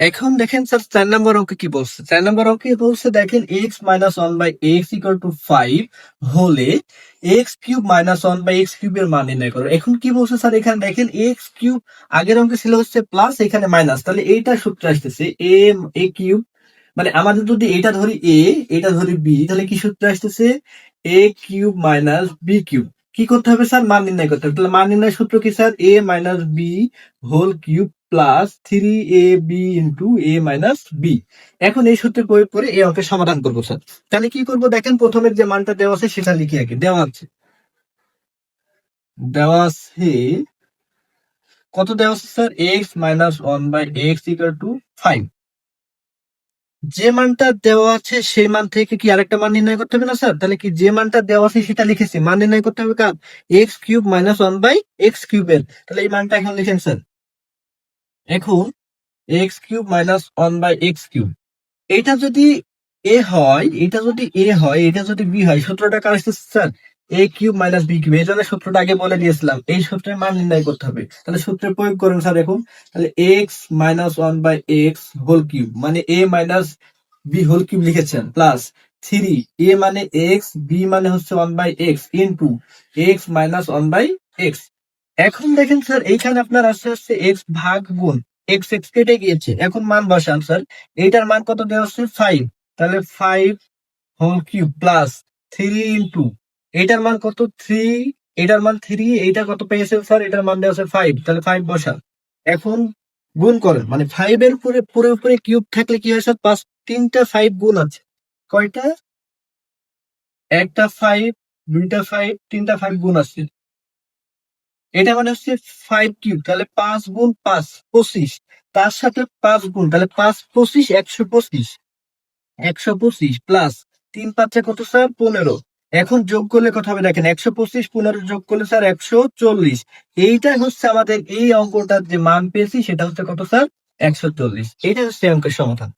এখন দেখেন স্যার চার নম্বর অঙ্কে কি বলছে? চার নম্বর অঙ্কে বলছে, দেখেন x minus one by x equal to five হলে x cube minus one by x কিউবের মান নির্ণয় করো। এখন কি বলছে স্যার এখানে দেখেন এক্স কিউব আগের অঙ্কে ছিল হচ্ছে প্লাস এখানে মাইনাস তাহলে এইটা সূত্র আসতেছে এ এ কিউব মানে আমাদের যদি এটা ধরি এ এটা ধরি বি তাহলে কি সূত্র আসতেছে? A cube minus B cube কি করতে হবে স্যার মান নির্ণয় করতে হবে। তাহলে মান নির্ণয় সূত্র কি sir A minus B whole cube plus three A B into A minus B এখন এই সূত্রে প্রয়োগ করে এই অঙ্কের সমাধান করব স্যার তাহলে কি করব? দেখেন প্রথমের যে মানটা দেওয়া আছে, সেটা লিখি আগে। দেওয়া আছে। দেওয়া আছে, কত দেওয়া আছে sir x minus one by x equal to five যে মানটা দেওয়া আছে, সেই মান থেকে কি আরেকটা মান নির্ণয় করতে হবে না স্যার তাহলে কি যে মানটা দেওয়া আছে, সেটা লিখেছি। মান নির্ণয় করতে হবে কার? X cube minus one by x কিউবের তাহলে এই মানটা এখন লিখেন স্যার এখন x cube minus one by x cube. এটা যদি এ হয়, এটা যদি এ হয়, এটা যদি বি হয়, সূত্রটা কার আসতেছে sir? A cube minus B cube, এই জন্য সূত্রটা আগে বলে দিয়েছিলাম। এই সূত্রের মান নির্ণয় করতে হবে। তাহলে সূত্রে প্রয়োগ করেন স্যার এখন। তাহলে x minus one by x whole cube মানে A minus B whole cube লিখেছেন, প্লাস থ্রি, এ মানে এক্স বি মানে হচ্ছে one by x into x minus one by x এখন দেখেন স্যার, এইখানে আপনার আস্তে আস্তে এক্স ভাগ গুণ। এক্স এক্স কেটে গিয়েছে। এখন মান বসান স্যার এইটার মান কত দেওয়া হচ্ছে? ফাইভ তাহলে five whole cube plus three into এইটার মান কত? থ্রি এটার মান থ্রি এইটা কত পেয়েছে স্যার এটার মান দেওয়া আছে ফাইভ তাহলে ফাইভ বসান। এখন গুণ করেন। মানে ফাইভ এর উপরে পুরো উপরে কিউব থাকলে কি হয় স্যার পাঁচ, তিনটা ফাইভ গুণ আছে। কয়টা? একটা ফাইভ দুইটা ফাইভ তিনটা ফাইভ গুণ আছে। এটা মানে হচ্ছে ফাইভ কিউব তাহলে পাঁচ গুণ পাঁচ, পঁচিশ। তার সাথে পাঁচ গুণ, তাহলে পাঁচ, পঁচিশ, একশো পঁচিশ। একশো পঁচিশ প্লাস তিন পাঁচে কত স্যার পনেরো। এখন যোগ করলে কথা হবে? দেখেন, একশো পঁচিশ, পনেরো যোগ করলে স্যার একশো চল্লিশ। এইটা হচ্ছে আমাদের এই অঙ্কটার যে মান পেয়েছি, সেটা হচ্ছে কত স্যার একশো চল্লিশ। এইটা হচ্ছে অঙ্কের সমাধান।